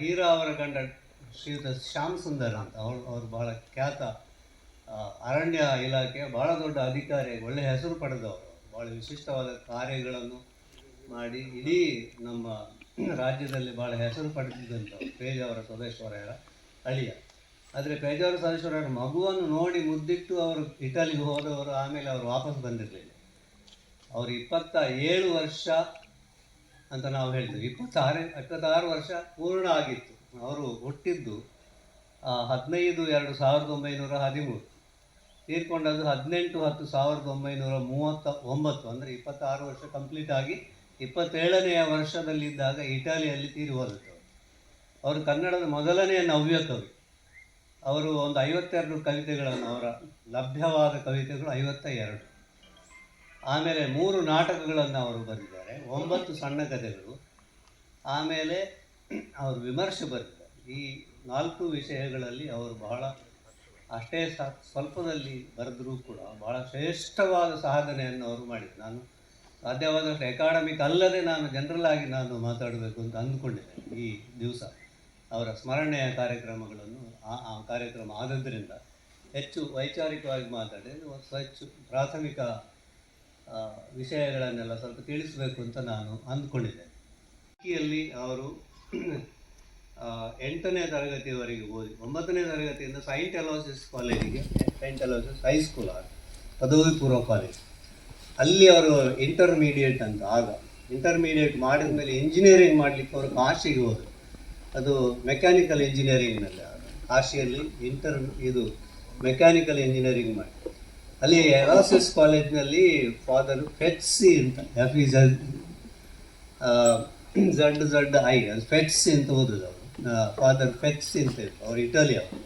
ಹೀರಾ ಅವರ ಗಂಡ ಶ್ರೀಯುತ ಶ್ಯಾಮ್ ಸುಂದರ್ ಅಂತ ಅವ್ರು ಅವ್ರು ಬಹಳ ಖ್ಯಾತ ಅರಣ್ಯ ಇಲಾಖೆಯ ಬಹಳ ದೊಡ್ಡ ಅಧಿಕಾರಿ, ಒಳ್ಳೆ ಹೆಸರು ಪಡೆದವರು. ಬಹಳ ವಿಶಿಷ್ಟವಾದ ಕಾರ್ಯಗಳನ್ನು ಮಾಡಿ ಇಡೀ ನಮ್ಮ ರಾಜ್ಯದಲ್ಲಿ ಬಹಳ ಹೆಸರು ಪಡೆದಿದ್ದಂಥವ್ರು ಪೇಜಾವರ ಸೋದೇಶ್ವರರ ಅಳಿಯ. ಆದರೆ ಪೇಜಾವರ ಸದೇಶ್ವರ ಮಗುವನ್ನು ನೋಡಿ ಮುದ್ದಿಟ್ಟು ಅವರು ಇಟಲಿಗೆ ಹೋದವರು, ಆಮೇಲೆ ಅವರು ವಾಪಸ್ ಬಂದಿರಲಿಲ್ಲ. ಅವರು ಇಪ್ಪತ್ತ ಏಳು ವರ್ಷ ಅಂತ ನಾವು ಹೇಳಿದ್ವಿ ಇಪ್ಪತ್ತಾರು ಇಪ್ಪತ್ತಾರು ವರ್ಷ ಪೂರ್ಣ ಆಗಿತ್ತು. ಅವರು ಹುಟ್ಟಿದ್ದು ಹದಿನೈದು ಎರಡು ಸಾವಿರದ ಒಂಬೈನೂರ ಹದಿಮೂರು. ತೀರ್ಕೊಂಡದ್ದು ಹದಿನೆಂಟು ಹತ್ತು ಸಾವಿರದ ಒಂಬೈನೂರ ಮೂವತ್ತ ಒಂಬತ್ತು, ಅಂದರೆ ಇಪ್ಪತ್ತಾರು ವರ್ಷ ಕಂಪ್ಲೀಟ್ ಆಗಿ ಇಪ್ಪತ್ತೇಳನೆಯ ವರ್ಷದಲ್ಲಿದ್ದಾಗ ಇಟಾಲಿಯಲ್ಲಿ ತೀರಿ ಹೋದರು ಅವರು. ಅವರು ಕನ್ನಡದ ಮೊದಲನೆಯ ನವ್ಯ ಕವಿ ಅವರು ಒಂದು ಐವತ್ತೆರಡು ಕವಿತೆಗಳನ್ನು, ಅವರ ಲಭ್ಯವಾದ ಕವಿತೆಗಳು ಐವತ್ತ ಎರಡು. ಆಮೇಲೆ ಮೂರು ನಾಟಕಗಳನ್ನು ಅವರು ಬರೆದಿದ್ದಾರೆ. ಒಂಬತ್ತು ಸಣ್ಣ ಕಥೆಗಳು. ಆಮೇಲೆ ಅವರು ವಿಮರ್ಶೆ ಬರೆದಿದ್ದಾರೆ. ಈ ನಾಲ್ಕು ವಿಷಯಗಳಲ್ಲಿ ಅವರು ಬಹಳ ಅಷ್ಟೇ ಸ ಸ್ವಲ್ಪದಲ್ಲಿ ಬರೆದರೂ ಕೂಡ ಬಹಳ ಶ್ರೇಷ್ಠವಾದ ಸಾಧನೆಯನ್ನು ಅವರು ಮಾಡಿದ್ದು ನಾನು ಸಾಧ್ಯವಾದಷ್ಟು ಎಕಾಡೆಮಿಕ್ ಅಲ್ಲದೆ ನಾನು ಜನರಲ್ ಆಗಿ ನಾನು ಮಾತಾಡಬೇಕು ಅಂತ ಅಂದ್ಕೊಂಡಿದ್ದೆ ಈ ದಿವಸ. ಅವರ ಸ್ಮರಣೆಯ ಕಾರ್ಯಕ್ರಮಗಳನ್ನು ಆ ಕಾರ್ಯಕ್ರಮ ಆದದ್ದರಿಂದ ಹೆಚ್ಚು ವೈಚಾರಿಕವಾಗಿ ಮಾತಾಡಿ ಹೆಚ್ಚು ಪ್ರಾಥಮಿಕ ವಿಷಯಗಳನ್ನೆಲ್ಲ ಸ್ವಲ್ಪ ತಿಳಿಸಬೇಕು ಅಂತ ನಾನು ಅಂದ್ಕೊಂಡಿದ್ದೆ. ಯಲ್ಲಿ ಅವರು ಎಂಟನೇ ತರಗತಿವರೆಗೆ ಓದಿ, ಒಂಬತ್ತನೇ ತರಗತಿಯಿಂದ ಸೈಂಟ್ ಅಲೋಸಿಸ್ ಕಾಲೇಜಿಗೆ, ಸೈಂಟ್ ಅಲೋಸಿಸ್ ಹೈಸ್ಕೂಲ್ ಆಗ ಪದವಿ ಪೂರ್ವ ಕಾಲೇಜ್. ಅಲ್ಲಿ ಅವರು ಇಂಟರ್ಮೀಡಿಯೇಟ್ ಅಂತ ಆಗ ಇಂಟರ್ಮೀಡಿಯೇಟ್ ಮಾಡಿದ ಮೇಲೆ ಇಂಜಿನಿಯರಿಂಗ್ ಮಾಡಲಿಕ್ಕೆ ಅವರು ಕಾಶಿಗೆ ಹೋದರು. ಅದು ಮೆಕ್ಯಾನಿಕಲ್ ಇಂಜಿನಿಯರಿಂಗ್ನಲ್ಲಿ ಆಗ ಕಾಶಿಯಲ್ಲಿ ಇಂಟರ್ ಇದು ಮೆಕ್ಯಾನಿಕಲ್ ಇಂಜಿನಿಯರಿಂಗ್ ಮಾಡಿ. ಅಲ್ಲಿ ಎಲಾಸಿಸ್ ಕಾಲೇಜ್ನಲ್ಲಿ ಫಾದರ್ ಫೆಟ್ಸಿ ಅಂತ ಎಫ್ ಝಡ್ ಝಡ್ ಐ ಅಲ್ಲಿ ಫೆಟ್ಸಿ ಅಂತ ಓದೋದು ಅವರು. ಫಾದರ್ ಫೆಟ್ಸಿ ಅಂತ ಇದ್ರು, ಅವರು ಇಟಲಿ ಅವರು.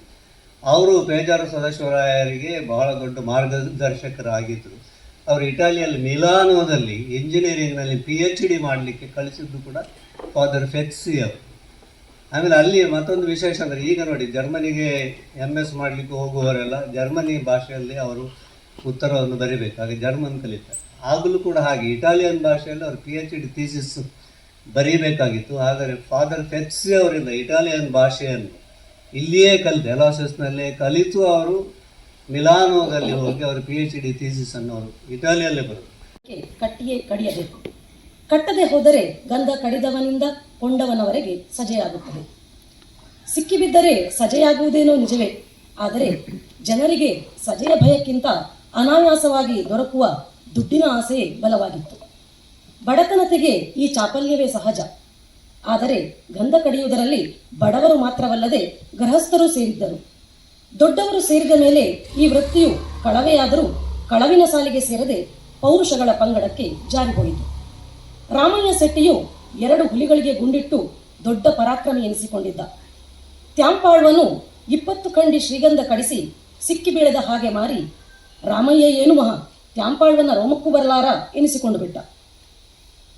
ಅವರು ಪೇಜಾರ ಸದಾಶಿವರಾಯರಿಗೆ ಬಹಳ ದೊಡ್ಡ ಮಾರ್ಗದರ್ಶಕರಾಗಿದ್ದರು ಅವರು ಇಟಾಲಿಯಲ್ಲಿ ಮಿಲಾನೋದಲ್ಲಿ ಇಂಜಿನಿಯರಿಂಗ್ನಲ್ಲಿ ಪಿ ಎಚ್ ಡಿ ಮಾಡಲಿಕ್ಕೆ ಕಳಿಸಿದ್ದು ಕೂಡ ಫಾದರ್ ಫೆಟ್ಸಿ ಅವರು. ಆಮೇಲೆ ಅಲ್ಲಿ ಮತ್ತೊಂದು ವಿಶೇಷ ಅಂದರೆ ಈಗ ನೋಡಿ ಜರ್ಮನಿಗೆ ಎಂ ಎಸ್ ಮಾಡಲಿಕ್ಕೆ ಹೋಗುವವರೆಲ್ಲ ಜರ್ಮನಿ ಭಾಷೆಯಲ್ಲಿ ಅವರು ಉತ್ತರವನ್ನು ಬರೀಬೇಕು. ಹಾಗೆ ಜರ್ಮನ್ ಕಲಿತಾರೆ. ಆಗಲೂ ಕೂಡ ಹಾಗೆ. ಇಟಾಲಿಯನ್ ಭಾಷೆಯಲ್ಲಿ ಅವರು ಪಿ ಎಚ್ ಡಿ ಥೀಸಿಸ್ ಬರೀಬೇಕಾಗಿತ್ತು. ಆದರೆ ಫಾದರ್ ಫೆಕ್ಸಿ ಅವರಿಂದ ಇಟಾಲಿಯನ್ ಭಾಷೆಯನ್ನು ಇಲ್ಲಿಯೇ ಕಲಿತು ಎಲಾಸಸ್ನಲ್ಲೇ ಕಲಿತು ಅವರು ಮಿಲಾನೋದಲ್ಲಿ ಹೋಗಿ ಅವರು ಪಿ ಎಚ್ ಡಿ ಥೀಸಿಸನ್ನು ಅವರು ಇಟಾಲಿಯಲ್ಲೇ ಬರೋದು ಕಟ್ಟಿಗೆ ಕಡಿಯಬೇಕು. ಕಟ್ಟದೆ ಹೋದರೆ ಗಂಧ ಕಡಿದವನಿಂದ ಕೊಂಡವನವರೆಗೆ ಸಜೆಯಾಗುತ್ತದೆ. ಸಿಕ್ಕಿಬಿದ್ದರೆ ಸಜೆಯಾಗುವುದೇನೋ ನಿಜವೇ. ಆದರೆ ಜನರಿಗೆ ಸಜೆಯ ಭಯಕ್ಕಿಂತ ಅನಾಯಾಸವಾಗಿ ದೊರಕುವ ದುಡ್ಡಿನ ಆಸೆ ಬಲವಾಗಿತ್ತು. ಬಡತನತೆಗೆ ಈ ಚಾಪಲ್ಯವೇ ಸಹಜ. ಆದರೆ ಗಂಧ ಕಡಿಯುವುದರಲ್ಲಿ ಬಡವರು ಮಾತ್ರವಲ್ಲದೆ ಗೃಹಸ್ಥರು ಸೇರಿದ್ದರು. ದೊಡ್ಡವರು ಸೇರಿದ ಮೇಲೆ ಈ ವೃತ್ತಿಯು ಕಳವೆಯಾದರೂ ಕಳವಿನ ಸಾಲಿಗೆ ಸೇರದೆ ಪೌರುಷಗಳ ಪಂಗಡಕ್ಕೆ ಜಾರಿಹೋಯಿತು. ರಾಮಯ್ಯ ಶೆಟ್ಟಿಯು ಎರಡು ಹುಲಿಗಳಿಗೆ ಗುಂಡಿಟ್ಟು ದೊಡ್ಡ ಪರಾಕ್ರಮ ಎನಿಸಿಕೊಂಡಿದ್ದ. ತ್ಯಾಂಪಾಳ್ವನು ಇಪ್ಪತ್ತು ಕಂಡಿ ಶ್ರೀಗಂಧ ಕಡಿಸಿ ಸಿಕ್ಕಿ ಬೀಳದ ಹಾಗೆ ಮಾರಿ ರಾಮಯ್ಯ ಏನು ಮಹಾ? ತ್ಯಾಂಪಾಳ್ವನ ರೋಮಕ್ಕೂ ಬರಲಾರ ಎನಿಸಿಕೊಂಡು ಬಿಟ್ಟ.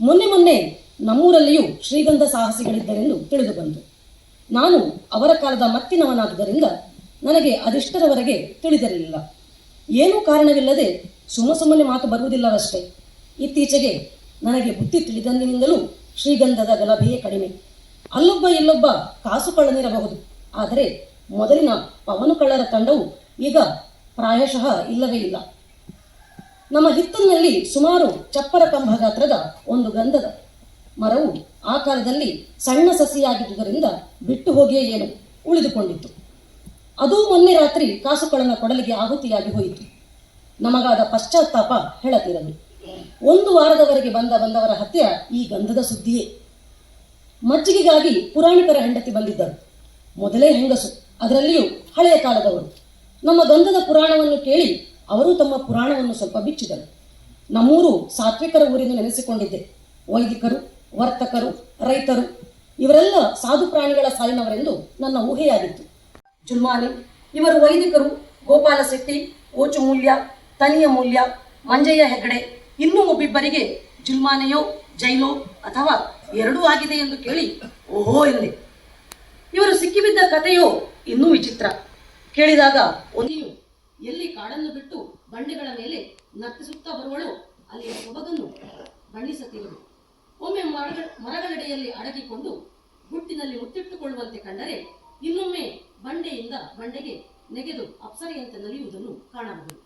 ಮೊನ್ನೆ ಮೊನ್ನೆ ನಮ್ಮೂರಲ್ಲಿಯೂ ಶ್ರೀಗಂಧ ಸಾಹಸಿಗಳಿದ್ದರೆಂದು ತಿಳಿದು ಬಂತು ನಾನು ಅವರ ಕಾಲದ ಮತ್ತಿನವನಾದುದರಿಂದ ನನಗೆ ಅದಿಷ್ಟರವರೆಗೆ ತಿಳಿದಿರಲಿಲ್ಲ. ಏನೂ ಕಾರಣವಿಲ್ಲದೆ ಸುಮ್ಮ ಸುಮ್ಮನೆ ಮಾತು ಬರುವುದಿಲ್ಲವಷ್ಟೇ. ಇತ್ತೀಚೆಗೆ ನನಗೆ ಬುದ್ಧಿ ತಿಳಿದಂದಿನಿಂದಲೂ ಶ್ರೀಗಂಧದ ಗಲಭೆಯೇ ಕಡಿಮೆ. ಅಲ್ಲೊಬ್ಬ ಇಲ್ಲೊಬ್ಬ ಕಾಸು ಕಳ್ಳನಿರಬಹುದು ಆದರೆ ಮೊದಲಿನ ಪವನು ಕಳ್ಳರ ತಂಡವು ಈಗ ಪ್ರಾಯಶಃ ಇಲ್ಲವೇ ಇಲ್ಲ. ನಮ್ಮ ಹಿತ್ತಲಿನಲ್ಲಿ ಸುಮಾರು ಚಪ್ಪರ ಕಂಬ ಗಾತ್ರದ ಒಂದು ಗಂಧದ ಮರವು ಆ ಕಾಲದಲ್ಲಿ ಸಣ್ಣ ಸಸಿಯಾಗಿದ್ದುದರಿಂದ ಬಿಟ್ಟು ಹೋಗಿಯೇ ಏನು ಉಳಿದುಕೊಂಡಿತ್ತು. ಅದೂ ಮೊನ್ನೆ ರಾತ್ರಿ ಕಾಸುಕಳನ ಕೊಡಲಿಗೆ ಆಹುತಿಯಾಗಿ ಹೋಯಿತು. ನಮಗಾದ ಪಶ್ಚಾತ್ತಾಪ ಹೇಳತಿರದು. ಒಂದು ವಾರದವರೆಗೆ ಬಂದ ಬಂದವರ ಹತ್ಯೆ ಈ ಗಂಧದ ಸುದ್ದಿಯೇ. ಮಜ್ಜಿಗೆಗಾಗಿ ಪುರಾಣಿಕರ ಹೆಂಡತಿ ಬಂದಿದ್ದರು. ಮೊದಲೇ ಹೆಂಗಸು, ಅದರಲ್ಲಿಯೂ ಹಳೆಯ ಕಾಲದವರು ನಮ್ಮ ಗಂಧದ ಪುರಾಣವನ್ನು ಕೇಳಿ ಅವರು ತಮ್ಮ ಪುರಾಣವನ್ನು ಸ್ವಲ್ಪ ಬಿಚ್ಚಿದರು. ನಮ್ಮೂರು ಸಾತ್ವಿಕರ ಊರಿಂದ ನೆನೆಸಿಕೊಂಡಿದ್ದೆ. ವೈದಿಕರು, ವರ್ತಕರು, ರೈತರು, ಇವರೆಲ್ಲ ಸಾಧು ಪ್ರಾಣಿಗಳ ಸಾಲಿನವರೆಂದು ನನ್ನ ಊಹೆಯಾಗಿತ್ತು. ಜುಲ್ಮಾನಿ, ಇವರು ವೈದಿಕರು, ಗೋಪಾಲ ಶೆಟ್ಟಿ, ಓಚು ಮೂಲ್ಯ, ತನಿಯ ಮೂಲ್ಯ, ಮಂಜಯ್ಯ ಹೆಗಡೆ ಇನ್ನೂ ಒಬ್ಬಿಬ್ಬರಿಗೆ ಜುಲ್ಮಾನೆಯೋ, ಜೈಲೋ ಅಥವಾ ಎರಡೂ ಆಗಿದೆ ಎಂದು ಕೇಳಿ ಓಹೋ ಎಂದೆ. ಇವರು ಸಿಕ್ಕಿಬಿದ್ದ ಕಥೆಯೋ ಇನ್ನೂ ವಿಚಿತ್ರ. ಕೇಳಿದಾಗ ಒಂದಿಯು ಎಲ್ಲಿ ಕಾಡನ್ನು ಬಿಟ್ಟು ಬಂಡೆಗಳ ಮೇಲೆ ನರ್ತಿಸುತ್ತಾ ಬರುವಳು? ಅಲ್ಲಿಯ ಸೊಬಗನ್ನು ಬಣ್ಣಿಸುತ್ತಿರುವುದು ಒಮ್ಮೆ ಮರಗಳ ಮರಗಳಡೆಯಲ್ಲಿ ಅಡಗಿಕೊಂಡು ಗುಟ್ಟಿನಲ್ಲಿ ಮುತ್ತಿಟ್ಟುಕೊಳ್ಳುವಂತೆ ಕಂಡರೆ ಇನ್ನೊಮ್ಮೆ ಬಂಡೆಯಿಂದ ಬಂಡೆಗೆ ನೆಗೆದು ಅಪ್ಸರೆಯಂತೆ ನಲಿಯುವುದನ್ನು ಕಾಣಬಹುದು.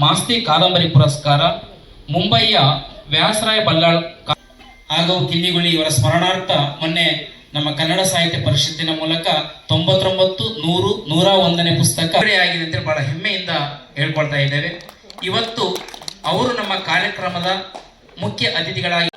ಮಾಸ್ತಿ ಕಾದಂಬರಿ ಪುರಸ್ಕಾರ ಮುಂಬೈಯ ವ್ಯಾಸರಾಯ ಬಲ್ಲಾಳ್ ಹಾಗೂ ಕಿನ್ನಿಗುಳಿ ಇವರ ಸ್ಮರಣಾರ್ಥ ಮೊನ್ನೆ ನಮ್ಮ ಕನ್ನಡ ಸಾಹಿತ್ಯ ಪರಿಷತ್ತಿನ ಮೂಲಕ ತೊಂಬತ್ತೊಂಬತ್ತು, ನೂರು, ನೂರ ಒಂದನೇ ಪುಸ್ತಕ ಆಗಿದೆ ಅಂತೇಳಿ ಬಹಳ ಹೆಮ್ಮೆಯಿಂದ ಹೇಳ್ಕೊಳ್ತಾ ಇದ್ದೇವೆ. ಇವತ್ತು ಅವರು ನಮ್ಮ ಕಾರ್ಯಕ್ರಮದ ಮುಖ್ಯ ಅತಿಥಿಗಳಾಗಿ